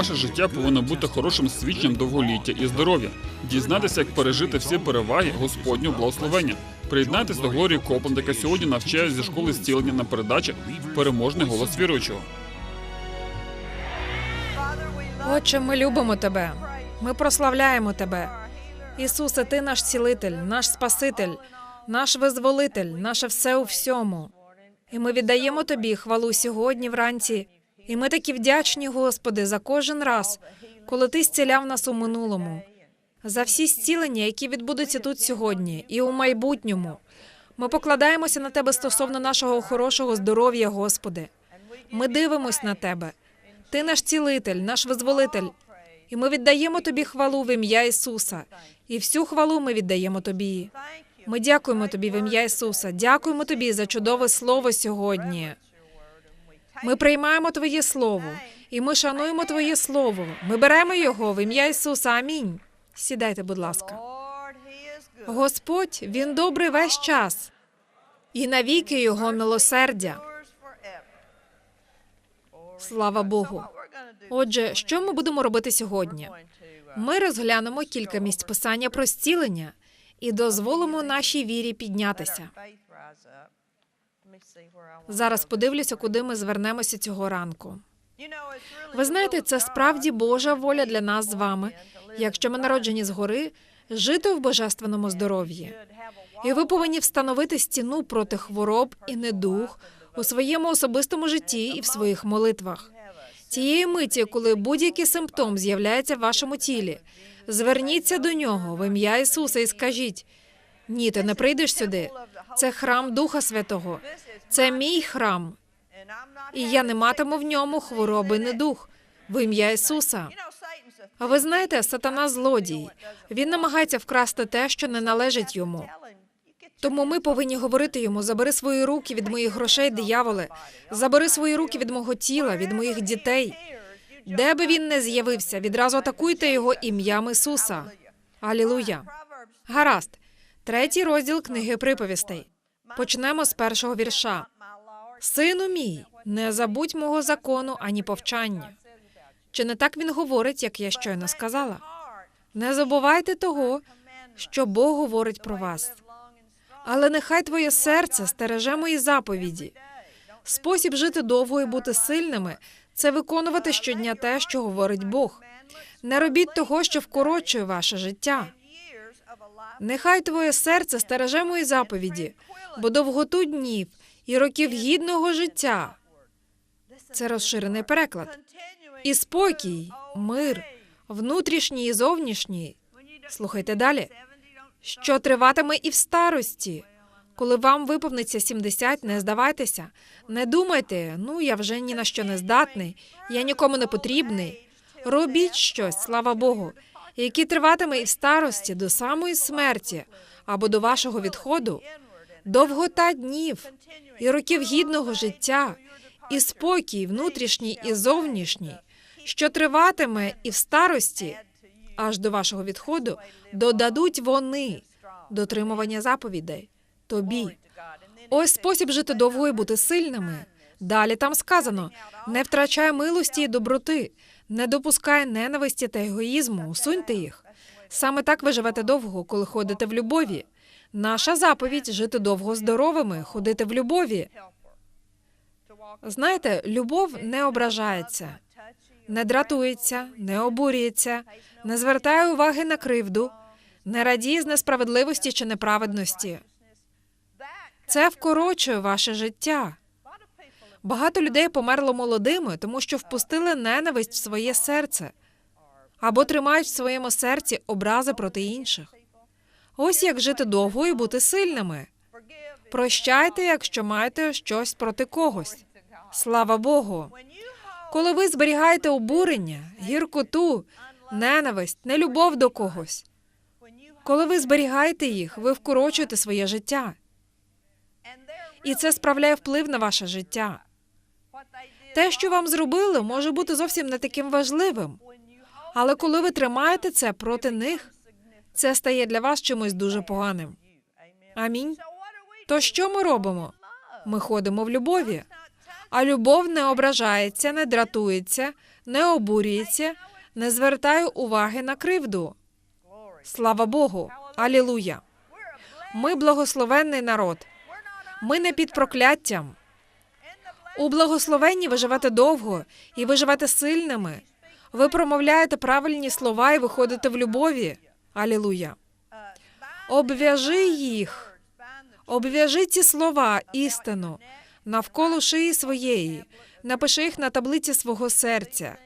Ваше життя повинно бути хорошим свідченням довголіття і здоров'я. Дізнатися, як пережити всі переваги Господнього благословення. Приєднайтесь до Глорії Копленд, яка сьогодні навчає зі школи зцілення на передачі Переможний голос віруючого. Отче, ми любимо тебе. Ми прославляємо тебе. Ісусе, ти наш цілитель, наш Спаситель, наш визволитель, наше все у всьому. І ми віддаємо тобі хвалу сьогодні вранці. І ми такі вдячні, Господи, за кожен раз, коли ти зціляв нас у минулому, за всі зцілення, які відбудуться тут сьогодні і у майбутньому. Ми покладаємося на тебе стосовно нашого хорошого здоров'я, Господи. Ми дивимось на тебе. Ти наш цілитель, наш визволитель. І ми віддаємо тобі хвалу в ім'я Ісуса. І всю хвалу ми віддаємо тобі. Ми дякуємо тобі в ім'я Ісуса. Дякуємо тобі за чудове слово сьогодні. Ми приймаємо Твоє Слово, і ми шануємо Твоє Слово. Ми беремо його в ім'я Ісуса. Амінь. Сідайте, будь ласка. Господь, Він добрий весь час, і навіки Його милосердя. Слава Богу. Отже, що ми будемо робити сьогодні? Ми розглянемо кілька місць писання про зцілення і дозволимо нашій вірі піднятися. Зараз подивлюся, куди ми звернемося цього ранку. Ви знаєте, це справді Божа воля для нас з вами, якщо ми народжені згори, жити в божественному здоров'ї. І ви повинні встановити стіну проти хвороб і недух у своєму особистому житті і в своїх молитвах. Тієї миті, коли будь-який симптом з'являється в вашому тілі, зверніться до нього в ім'я Ісуса і скажіть: ні, ти не прийдеш сюди. Це храм Духа Святого, це мій храм, і я не матиму в ньому хвороби недух в ім'я Ісуса. А ви знаєте, сатана злодій. Він намагається вкрасти те, що не належить йому. Тому ми повинні говорити йому: забери свої руки від моїх грошей, дияволе, забери свої руки від мого тіла, від моїх дітей. Де би він не з'явився, відразу атакуйте його ім'ям Ісуса. Алілуя. Гаразд. Третій розділ книги приповістей. Почнемо з першого вірша. Сину мій, не забудь мого закону ані повчання. Чи не так він говорить, як я щойно сказала? Не забувайте того, що Бог говорить про вас. Але нехай твоє серце стереже мої заповіді. Спосіб жити довго і бути сильними це виконувати щодня те, що говорить Бог. Не робіть того, що вкорочує ваше життя. Нехай твоє серце стереже мої заповіді, бо довготу днів і років гідного життя. Це розширений переклад. І спокій, мир, внутрішній і зовнішній. Слухайте далі. Що триватиме і в старості. Коли вам виповниться 70, не здавайтеся. Не думайте, ну я вже ні на що не здатний, я нікому не потрібний. Робіть щось, слава Богу, яке триватиме і в старості до самої смерті або до вашого відходу, довгота днів і років гідного життя, і спокій внутрішній і зовнішній, що триватиме і в старості, аж до вашого відходу, додадуть вони дотримування заповідей тобі. Ось спосіб жити довго і бути сильними. Далі там сказано: не втрачай милості і доброти, не допускай ненависті та егоїзму, усуньте їх. Саме так ви живете довго, коли ходите в любові. Наша заповідь жити довго здоровими, ходити в любові. Знаєте, любов не ображається, не дратується, не обурюється, не звертає уваги на кривду, не радіє з несправедливості чи неправедності. Це вкорочує ваше життя. Багато людей померло молодими, тому що впустили ненависть в своє серце або тримають в своєму серці образи проти інших. Ось як жити довго і бути сильними. Прощайте, якщо маєте щось проти когось. Слава Богу. Коли ви зберігаєте обурення, гіркоту, ненависть, нелюбов до когось, коли ви зберігаєте їх, ви вкорочуєте своє життя. І це справляє вплив на ваше життя. Те, що вам зробили, може бути зовсім не таким важливим. Але коли ви тримаєте це проти них, це стає для вас чимось дуже поганим. Амінь. То що ми робимо? Ми ходимо в любові. А любов не ображається, не дратується, не обурюється, не звертає уваги на кривду. Слава Богу! Алілуя! Ми благословенний народ. Ми не під прокляттям. У благословенні ви живете довго і ви живете сильними. Ви промовляєте правильні слова і виходите в любові. Алілуя. Обв'яжи їх. Обв'яжи ці слова, істину, навколо шиї своєї, напиши їх на таблиці свого серця.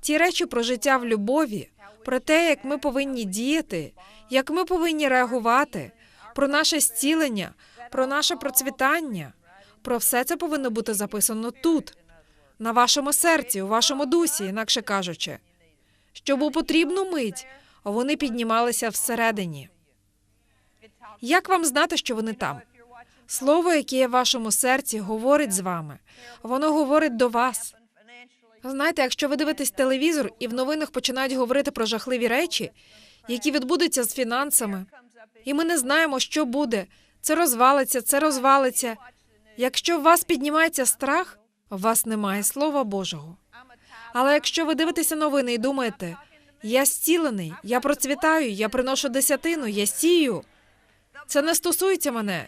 Ті речі про життя в любові, про те, як ми повинні діяти, як ми повинні реагувати, про наше зцілення, про наше процвітання. Про все це повинно бути записано тут, на вашому серці, у вашому дусі, інакше кажучи, щоб у потрібну мить вони піднімалися всередині. Як вам знати, що вони там? Слово, яке є в вашому серці, говорить з вами. Воно говорить до вас. Знаєте, якщо ви дивитесь телевізор і в новинах починають говорити про жахливі речі, які відбудуться з фінансами, і ми не знаємо, що буде. Це розвалиться, це розвалиться. Якщо в вас піднімається страх, у вас немає слова Божого. Але якщо ви дивитеся новини і думаєте, я зцілений, я процвітаю, я приношу десятину, я сію. Це не стосується мене.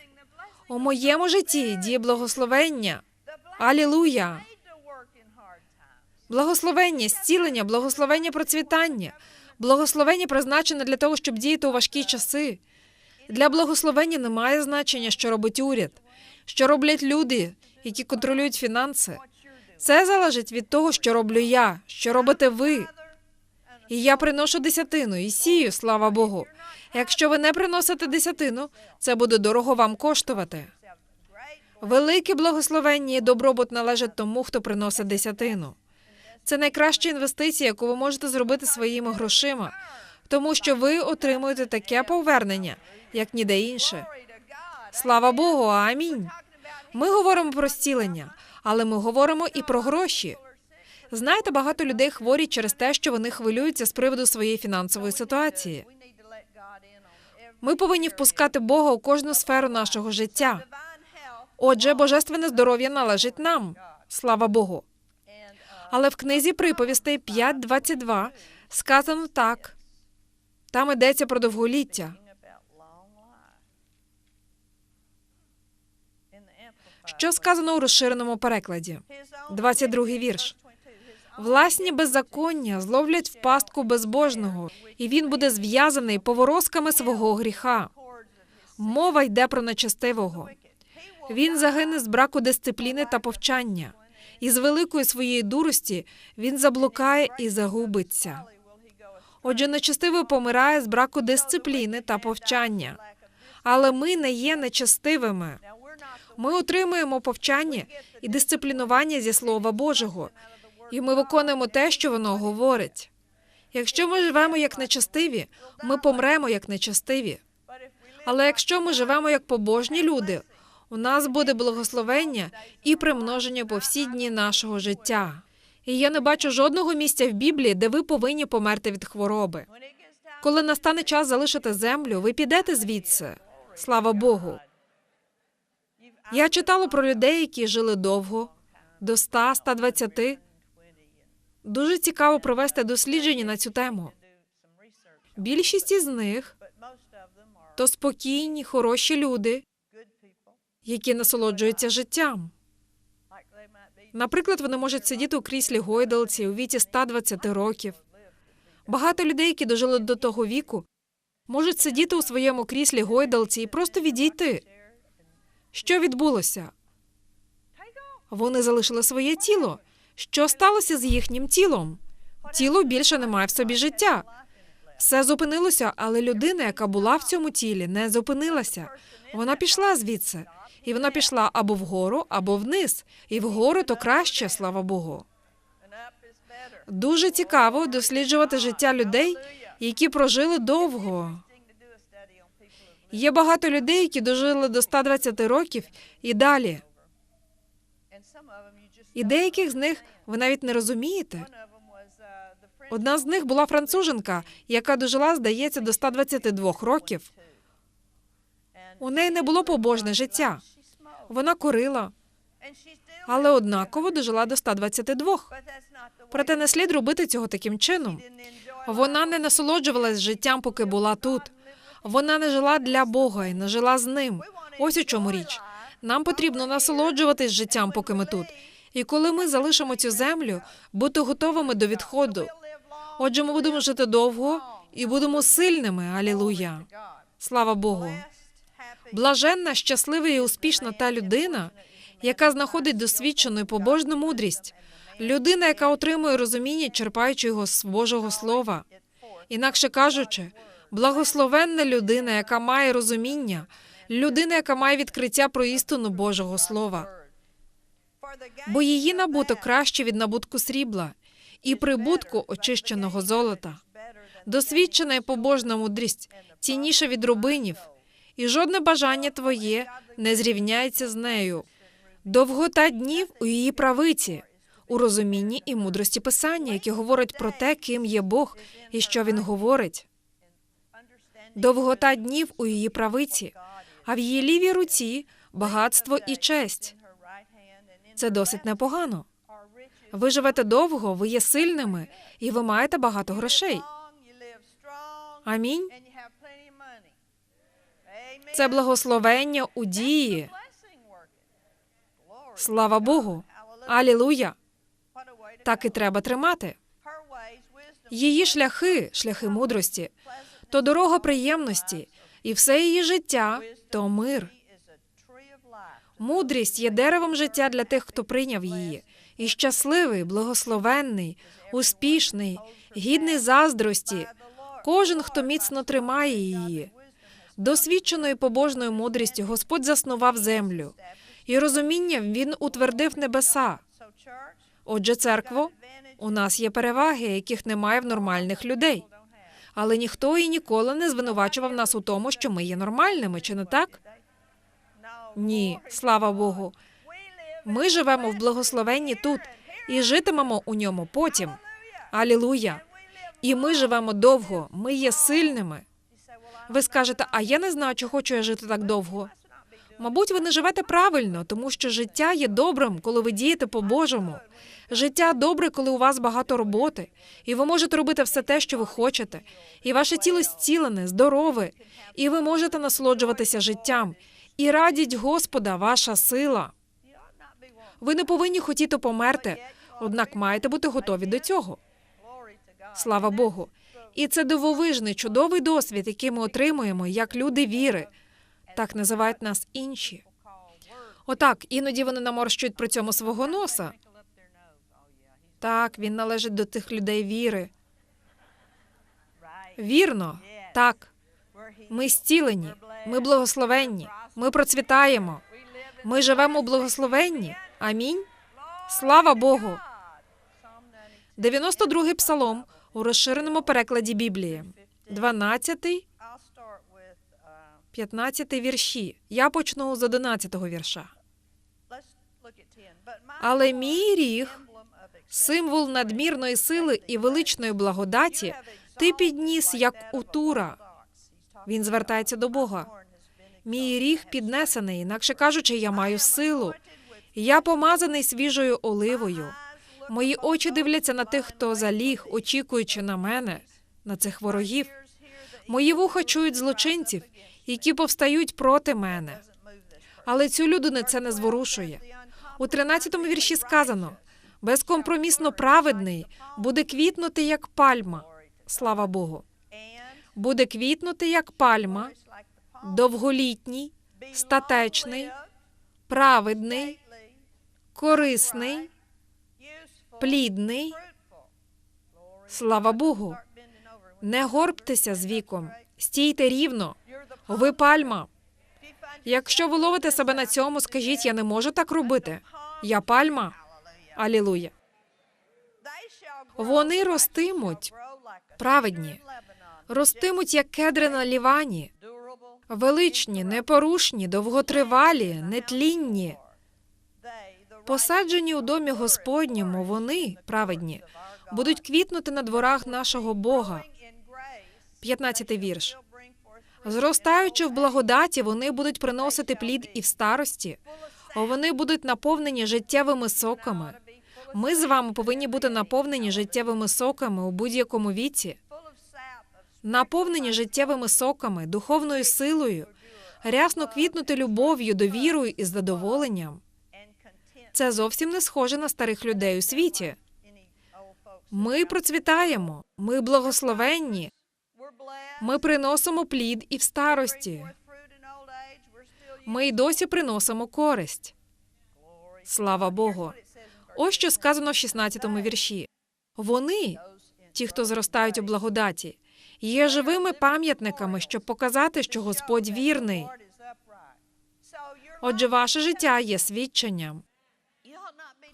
У моєму житті діє благословення. Алілуя! Благословення, зцілення, благословення процвітання, благословення призначене для того, щоб діяти у важкі часи. Для благословення немає значення, що робить уряд, що роблять люди, які контролюють фінанси. Це залежить від того, що роблю я, що робите ви. І я приношу десятину і сію, слава Богу. Якщо ви не приносите десятину, це буде дорого вам коштувати. Велике благословення і добробут належать тому, хто приносить десятину. Це найкраща інвестиція, яку ви можете зробити своїми грошима, тому що ви отримуєте таке повернення, як ніде інше. Слава Богу, амінь. Ми говоримо про зцілення, але ми говоримо і про гроші. Знаєте, багато людей хворі через те, що вони хвилюються з приводу своєї фінансової ситуації. Ми повинні впускати Бога у кожну сферу нашого життя. Отже, божественне здоров'я належить нам. Слава Богу. Але в книзі приповістей 5.22 сказано так. Там йдеться про довголіття. Що сказано у розширеному перекладі? 22-й вірш. Власні беззаконня зловлять в пастку безбожного, і він буде зв'язаний поворозками свого гріха. Мова йде про нечестивого. Він загине з браку дисципліни та повчання, і з великої своєї дурості він заблукає і загубиться. Отже, нечестивий помирає з браку дисципліни та повчання. Але ми не є нечестивими. Ми отримуємо повчання і дисциплінування зі Слова Божого, і ми виконуємо те, що воно говорить. Якщо ми живемо як нечестиві, ми помремо як нечестиві. Але якщо ми живемо як побожні люди, у нас буде благословення і примноження по всі дні нашого життя. І я не бачу жодного місця в Біблії, де ви повинні померти від хвороби. Коли настане час залишити землю, ви підете звідси. Слава Богу. Я читала про людей, які жили довго, до 100, 120. Дуже цікаво провести дослідження на цю тему. Більшість із них то спокійні, хороші люди, які насолоджуються життям. Наприклад, вони можуть сидіти у кріслі гойдалці у віці 120 років. Багато людей, які дожили до того віку, можуть сидіти у своєму кріслі гойдалці і просто відійти. Що відбулося? Вони залишили своє тіло. Що сталося з їхнім тілом? Тіло більше не має в собі життя. Все зупинилося, але людина, яка була в цьому тілі, не зупинилася. Вона пішла звідси, і вона пішла або вгору, або вниз. І вгору то краще, слава Богу. Дуже цікаво досліджувати життя людей, які прожили довго. Є багато людей, які дожили до 120 років і далі. І деяких з них ви навіть не розумієте. Одна з них була француженка, яка дожила, здається, до 122 років. У неї не було побожне життя. Вона курила. але однаково дожила до 122. Проте не слід робити цього таким чином. Вона не насолоджувалась життям, поки була тут. Вона не жила для Бога і не жила з ним. Ось у чому річ. Нам потрібно насолоджуватись життям, поки ми тут. І коли ми залишимо цю землю, бути готовими до відходу. Отже, ми будемо жити довго і будемо сильними. Алілуя. Слава Богу. Блаженна, щаслива і успішна та людина, яка знаходить досвідчену і побожну мудрість, людина, яка отримує розуміння, черпаючи його з Божого Слова. Інакше кажучи, благословенна людина, яка має розуміння, людина, яка має відкриття про істину Божого Слова. Бо її набуток краще від набутку срібла і прибутку очищеного золота. Досвідчена і побожна мудрість цінніша від рубинів, і жодне бажання твоє не зрівняється з нею. Довгота днів у її правиці, у розумінні і мудрості писання, які говорять про те, ким є Бог і що він говорить. Довгота днів у її правиці, а в її лівій руці багатство і честь. Це досить непогано. Ви живете довго, ви є сильними, і ви маєте багато грошей. Амінь. Це благословення у дії. Слава Богу. Алілуя. Так і треба тримати. Її шляхи, шляхи мудрості, то дорога приємності, і все її життя то мир. Мудрість є деревом життя для тих, хто прийняв її, і щасливий, благословенний, успішний, гідний заздрості. Кожен, хто міцно тримає її. Досвідченою побожною мудрістю Господь заснував землю, і розумінням він утвердив небеса. Отже, церкво, у нас є переваги, яких немає в нормальних людей. Але ніхто і ніколи не звинувачував нас у тому, що ми є нормальними, чи не так? Ні, слава Богу. Ми живемо в благословенні тут і житимемо у ньому потім. Алілуя! І ми живемо довго, ми є сильними. Ви скажете, а я не знаю, чи хочу я жити так довго. Мабуть, ви не живете правильно, тому що життя є добрим, коли ви дієте по-божому. Життя добре, коли у вас багато роботи, і ви можете робити все те, що ви хочете, і ваше тіло зцілене, здорове, і ви можете насолоджуватися життям. І радіть Господа, ваша сила. Ви не повинні хотіти померти, однак маєте бути готові до цього. Слава Богу. І це дивовижний, чудовий досвід, який ми отримуємо як люди віри. Так називають нас інші. Отак, іноді вони наморщують при цьому свого носа. Так, він належить до тих людей віри. Вірно, так. Ми зцілені, ми благословенні, ми процвітаємо. Ми живемо у благословенні. Амінь. Слава Богу. 92-й псалом у розширеному перекладі Біблії. 12, 15 вірші. Я почну з 11 вірша. Але мій ріг, Символ надмірної сили і величної благодаті ти підніс як у Тура. Він звертається до Бога. Мій ріг піднесений, інакше кажучи, я маю силу. Я помазаний свіжою оливою. Мої очі дивляться на тих, хто заліг, очікуючи на мене, на цих ворогів. Мої вуха чують злочинців, які повстають проти мене. Але цю людину це не зворушує. У 13-му вірші сказано: безкомпромісно праведний буде квітнути як пальма. Слава Богу. Буде квітнути як пальма, довголітній, статечний, праведний, корисний, плідний. Слава Богу. Не горбтеся з віком, стійте рівно. Ви пальма. Якщо ви ловите себе на цьому, скажіть, я не можу так робити. Я пальма. Алілуя. Вони ростимуть праведні, Ростимуть як кедри на лівані, величні, непорушні, довготривалі, нетлінні. Посаджені у домі Господньому, вони праведні, будуть квітнути на дворах нашого Бога. 15-й вірш. Зростаючи в благодаті, вони будуть приносити плід і в старості, Вони будуть наповнені життєвими соками. Ми з вами повинні бути наповнені життєвими соками у будь-якому віці, наповнені життєвими соками, духовною силою, рясно квітнути любов'ю, довірою і задоволенням. Це зовсім не схоже на старих людей у світі. Ми процвітаємо, ми благословенні, ми приносимо плід і в старості. Ми й досі приносимо користь. Слава Богу. Ось що сказано в 16-му вірші. Вони, ті, хто зростають у благодаті, є живими пам'ятниками, щоб показати, що Господь вірний. Отже, ваше життя є свідченням.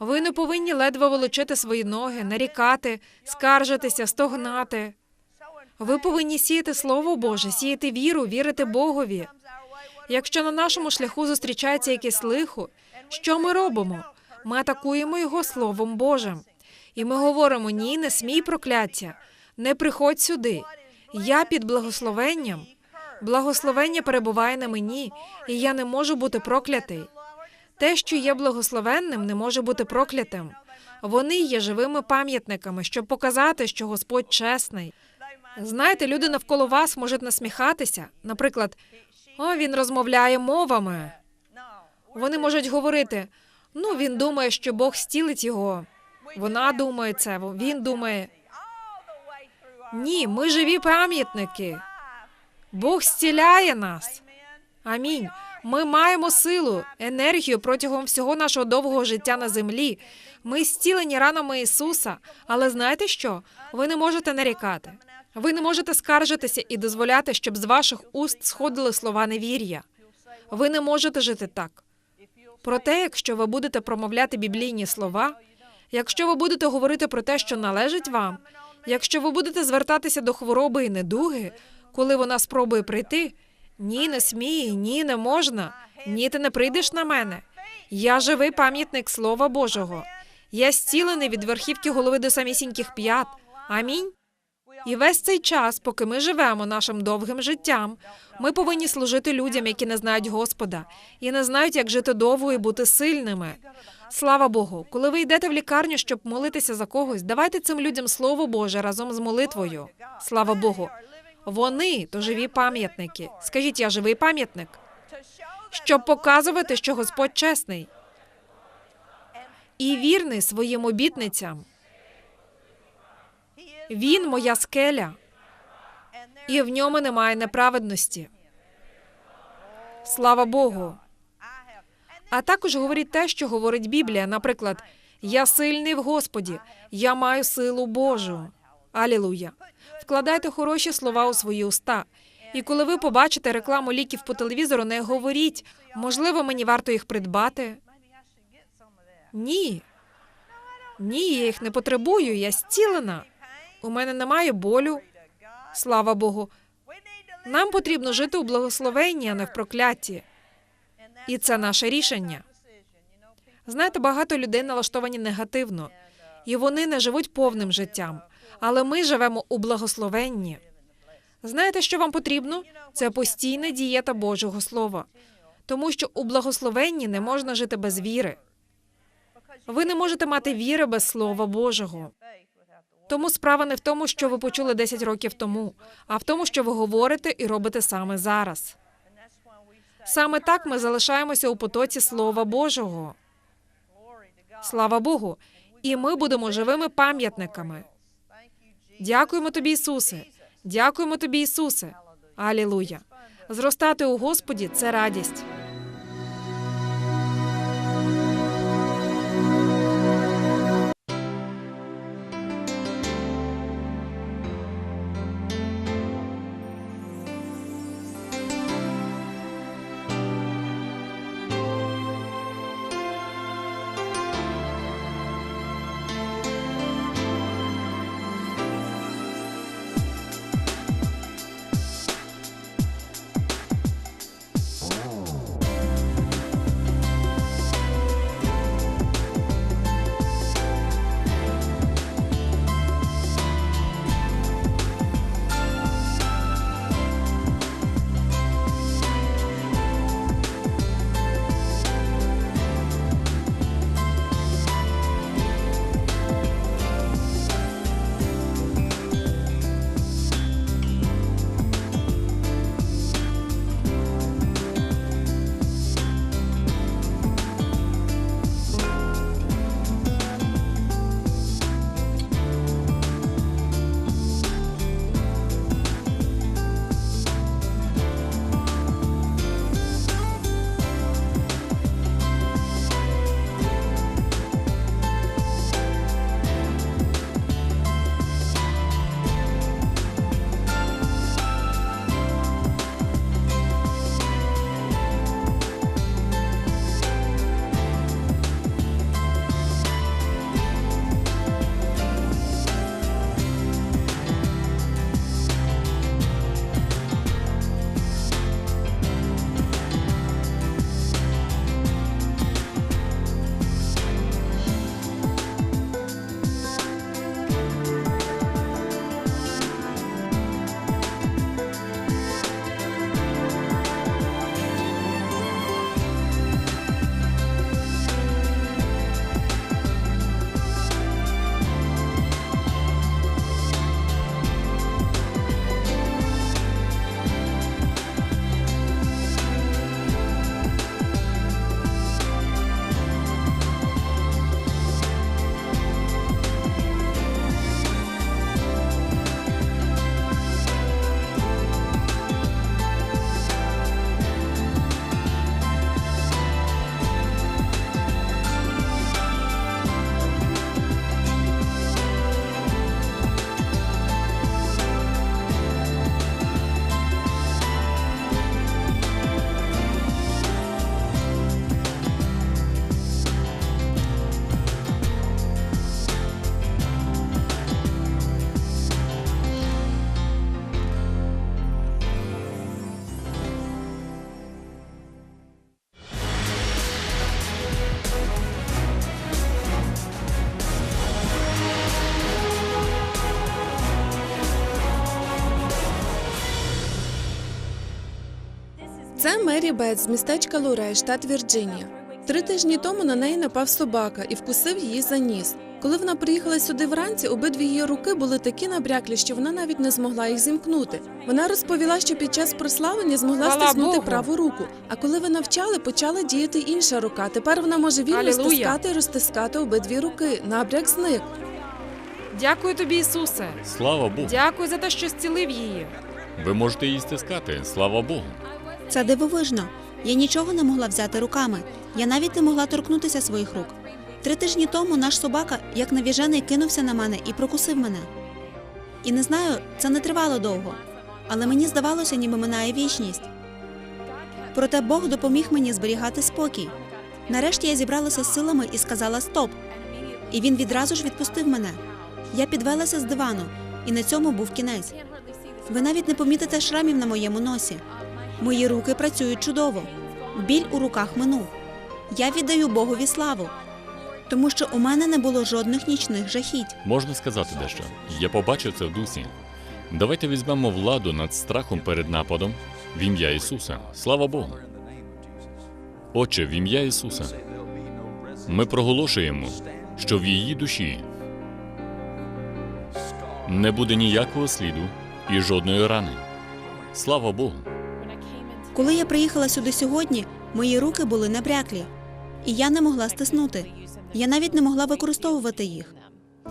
Ви не повинні ледве волочити свої ноги, нарікати, скаржитися, стогнати. Ви повинні сіяти Слово Боже, сіяти віру, вірити Богові. Якщо на нашому шляху зустрічається якесь лихо, що ми робимо? Ми атакуємо його Словом Божим. І ми говоримо: ні, не смій прокляття, не приходь сюди. Я під благословенням. Благословення перебуває на мені, і я не можу бути проклятий. Те, що є благословенним, не може бути проклятим. Вони є живими пам'ятниками, щоб показати, що Господь чесний. Знаєте, люди навколо вас можуть насміхатися. Наприклад, о, він розмовляє мовами. Вони можуть говорити: ну, він думає, що Бог стілить його. Вона думає це, він думає. Ні, ми живі пам'ятники. Бог зціляє нас. Амінь. Ми маємо силу, енергію протягом всього нашого довгого життя на землі. Ми зцілені ранами Ісуса. Але знаєте що? Ви не можете нарікати. Ви не можете скаржитися і дозволяти, щоб з ваших уст сходили слова невір'я. Ви не можете жити так. Проте, якщо ви будете промовляти біблійні слова, якщо ви будете говорити про те, що належить вам, якщо ви будете звертатися до хвороби і недуги, коли вона спробує прийти, ні, не смій, ні, не можна, ні, ти не прийдеш на мене. Я живий пам'ятник Слова Божого. Я зцілений від верхівки голови до самісіньких п'ят. Амінь. І весь цей час, поки ми живемо нашим довгим життям, ми повинні служити людям, які не знають Господа, і не знають, як жити довго і бути сильними. Слава Богу, коли ви йдете в лікарню, щоб молитися за когось, давайте цим людям слово Боже разом з молитвою. Слава Богу. Вони то живі пам'ятники. Скажіть, я живий пам'ятник, щоб показувати, що Господь чесний і вірний своїм обітницям. Він моя скеля, і в ньому немає неправедності. Слава Богу. А також говорить те, що говорить Біблія. Наприклад, я сильний в Господі, я маю силу Божу. Алілуя. Вкладайте хороші слова у свої уста. І коли ви побачите рекламу ліків по телевізору, не говоріть, можливо, мені варто їх придбати. Ні. Ні, я їх не потребую, я зцілена. У мене немає болю. Слава Богу. Нам потрібно жити у благословенні, а не в прокляті. І це наше рішення. Знаєте, багато людей налаштовані негативно, і вони не живуть повним життям. Але ми живемо у благословенні. Знаєте, що вам потрібно? Це постійна дієта Божого Слова. Тому що у благословенні не можна жити без віри. Ви не можете мати віри без Слова Божого. Тому справа не в тому, що ви почули 10 років тому, а в тому, що ви говорите і робите саме зараз. Саме так ми залишаємося у потоці Слова Божого. Слава Богу. І ми будемо живими пам'ятниками. Дякуємо тобі, Ісусе. Дякуємо тобі, Ісусе. Алілуя. Зростати у Господі це радість. Мері Бет з містечка Лурей, штат Вірджинія. Три тижні тому на неї напав собака і вкусив її за ніс. Коли вона приїхала сюди вранці, обидві її руки були такі набряклі, що вона навіть не змогла їх зімкнути. Вона розповіла, що під час прославлення змогла стиснути праву руку. А коли ви навчали, почала діяти інша рука. Тепер вона може вільно Алілуя! стискати і розтискати обидві руки. Набряк зник. Дякую тобі, Ісусе. Слава Богу. Дякую за те, що зцілив її. Ви можете її стискати. Слава Богу. Це дивовижно. Я нічого не могла взяти руками. Я навіть не могла торкнутися своїх рук. Три тижні тому наш собака, як навіжений, кинувся на мене і прокусив мене. І не знаю, це не тривало довго, але мені здавалося, ніби минає вічність. Проте Бог допоміг мені зберігати спокій. Нарешті я зібралася з силами і сказала стоп. І він відразу ж відпустив мене. Я підвелася з дивану, і на цьому був кінець. Ви навіть не помітите шрамів на моєму носі. Мої руки працюють чудово. Біль у руках минув. Я віддаю Богові славу, тому що у мене не було жодних нічних жахіть. Можна сказати дещо. Я побачив це в дусі. Давайте візьмемо владу над страхом перед нападом в ім'я Ісуса. Слава Богу. Отче, в ім'я Ісуса. Ми проголошуємо, що в її душі не буде ніякого сліду і жодної рани. Слава Богу. Коли я приїхала сюди сьогодні, мої руки були набряклі, і я не могла стиснути. Я навіть не могла використовувати їх.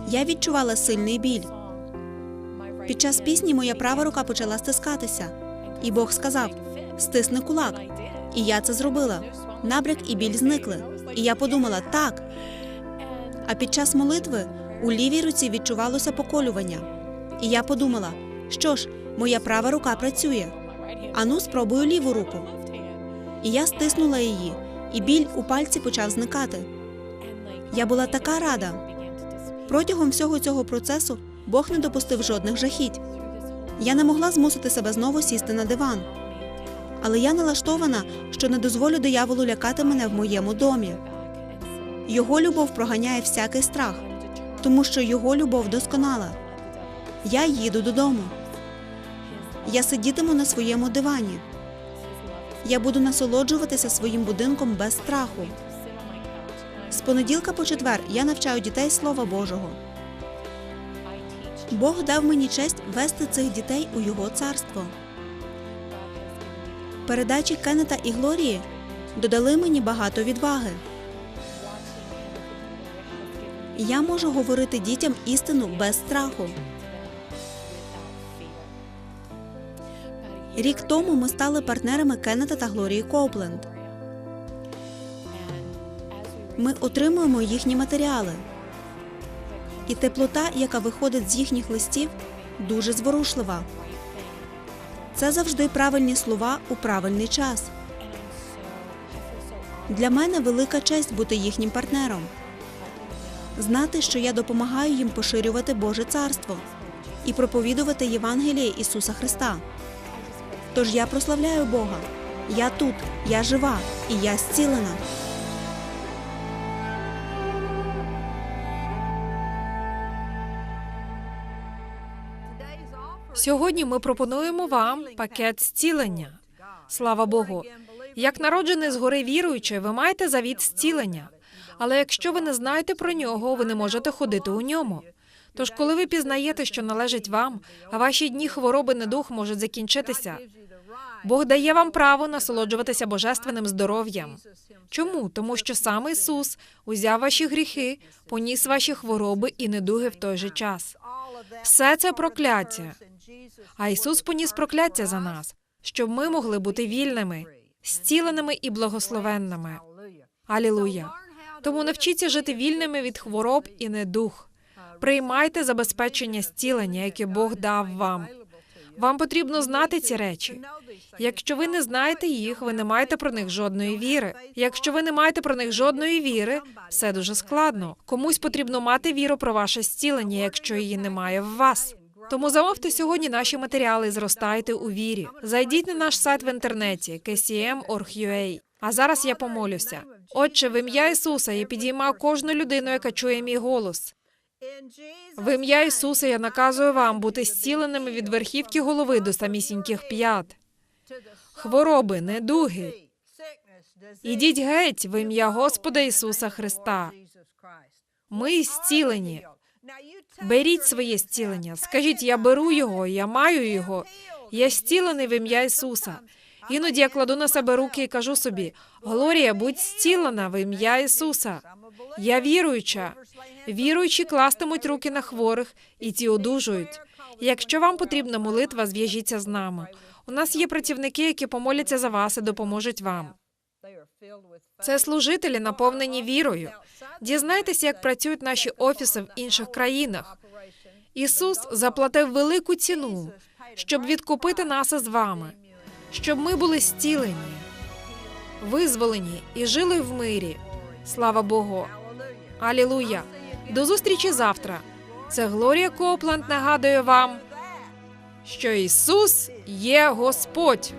Я відчувала сильний біль. Під час пісні моя права рука почала стискатися, і Бог сказав: стисни кулак. І я це зробила. Набряк і біль зникли. І я подумала так. А під час молитви у лівій руці відчувалося поколювання. І я подумала, що ж, моя права рука працює. Ану, спробую ліву руку. І я стиснула її, і біль у пальці почав зникати. Я була така рада. Протягом всього цього процесу Бог не допустив жодних жахіть. Я не могла змусити себе знову сісти на диван. Але я налаштована, що не дозволю дияволу лякати мене в моєму домі. Його любов проганяє всякий страх, тому що його любов досконала. Я їду додому. Я сидітиму на своєму дивані. Я буду насолоджуватися своїм будинком без страху. З понеділка по четвер я навчаю дітей Слова Божого. Бог дав мені честь вести цих дітей у його царство. Передачі Кеннета і Глорії додали мені багато відваги. Я можу говорити дітям істину без страху. Рік тому ми стали партнерами Кеннета та Глорії Копленд. Ми отримуємо їхні матеріали. І теплота, яка виходить з їхніх листів, дуже зворушлива. Це завжди правильні слова у правильний час. Для мене велика честь бути їхнім партнером. Знати, що я допомагаю їм поширювати Боже царство і проповідувати Євангеліє Ісуса Христа. Тож я прославляю Бога. Я тут, я жива і я зцілена. Сьогодні ми пропонуємо вам пакет зцілення. Слава Богу. Як народжений згори віруючий, ви маєте завіт зцілення. Але якщо ви не знаєте про нього, ви не можете ходити у ньому. Тож, коли ви пізнаєте, що належить вам, а ваші дні хвороби недух можуть закінчитися, Бог дає вам право насолоджуватися божественним здоров'ям. Чому? Тому що саме Ісус узяв ваші гріхи, поніс ваші хвороби і недуги в той же час. Все це прокляття. А Ісус поніс прокляття за нас, щоб ми могли бути вільними, зціленими і благословенними. Алілуя. Тому навчіться жити вільними від хвороб і недух. Приймайте забезпечення зцілення, яке Бог дав вам. Вам потрібно знати ці речі. Якщо ви не знаєте їх, ви не маєте про них жодної віри. Якщо ви не маєте про них жодної віри, все дуже складно. Комусь потрібно мати віру про ваше зцілення, якщо її немає в вас. Тому замовте сьогодні наші матеріали і зростайте у вірі. Зайдіть на наш сайт в інтернеті kcm.org.ua. А зараз я помолюся. Отче, в ім'я Ісуса я підіймаю кожну людину, яка чує мій голос. В ім'я Ісуса я наказую вам бути зціленими від верхівки голови до самісіньких п'ят. хвороби, недуги. Ідіть геть в ім'я Господа Ісуса Христа. Ми зцілені. Беріть своє зцілення. Скажіть, я беру його, я маю його. Я зцілений в ім'я Ісуса. Іноді я кладу на себе руки і кажу собі: Глорія, будь зцілена в ім'я Ісуса. Я віруюча. Віруючі кластимуть руки на хворих, і ті одужують. Якщо вам потрібна молитва, зв'яжіться з нами. У нас є працівники, які помоляться за вас і допоможуть вам. Це служителі, наповнені вірою. Дізнайтеся, як працюють наші офіси в інших країнах. Ісус заплатив велику ціну, щоб відкупити нас із вами, щоб ми були зцілені, визволені і жили в мирі. Слава Богу! Алілуя! До зустрічі завтра. Це Глорія Копланд нагадує вам, що Ісус є Господь.